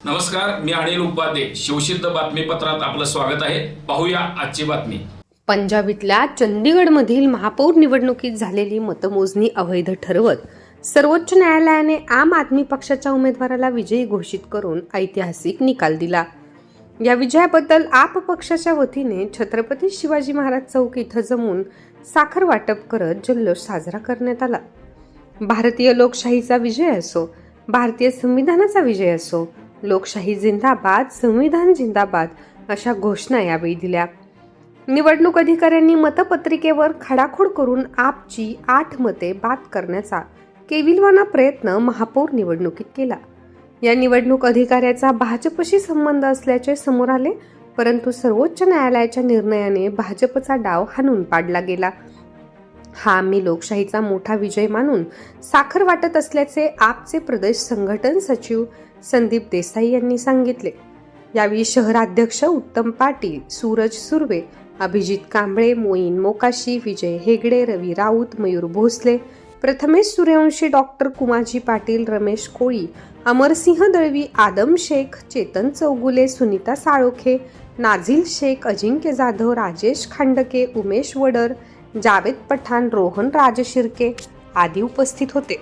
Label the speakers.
Speaker 1: नमस्कार मी अनिल उपाध्ये. शिवसिद्ध बातमीपत्रात आपलं स्वागत आहे. पाहूया आजची बातमी.
Speaker 2: पंजाबीतल्या चंदीगडमधील महापौर निवडणुकीत झालेली मतमोजणी अवैध ठरवत सर्वोच्च न्यायालयाने आम आदमी पक्षाच्या उमेदवाराला विजयी घोषित करून ऐतिहासिक निकाल दिला. या विजयाबद्दल आप पक्षाच्या वतीने छत्रपती शिवाजी महाराज चौक इथं जमून साखर वाटप करत जल्लोष साजरा करण्यात आला. भारतीय लोकशाहीचा विजय असो भारतीय संविधानाचा विजय असो लोकशाही जिंदाबाद संविधान जिंदाबाद अशा घोषणा यावेळी दिल्या. निवडणूक अधिकाऱ्यांनी मतपत्रिकेवर खडाखोड करून आपची आठ मते बाद करण्याचा केविलवाना प्रयत्न महापौर निवडणुकीत केला. या निवडणूक अधिकाऱ्याचा भाजपशी संबंध असल्याचे समोर आले परंतु सर्वोच्च न्यायालयाच्या निर्णयाने भाजपचा डाव हाणून पाडला गेला. हा आम्ही लोकशाहीचा मोठा विजय मानून साखर वाटत असल्याचे आपचे प्रदेश संघटन सचिव संदीप देसाई यांनी सांगितले. यावेळी शहराध्यक्ष उत्तम पाटील सूरज सुर्वे अभिजित कांबळे मोईन मोकाशी विजय हेगडे रवी राऊत मयूर भोसले प्रथमेश सूर्यवंशी डॉक्टर कुमाजी पाटील रमेश कोळी अमरसिंह दळवी आदम शेख चेतन चौगुले सुनीता साळोखे नाझील शेख अजिंक्य जाधव राजेश खांडके उमेश वडर जावेद पठाण रोहन राजशिर्के आदी उपस्थित होते.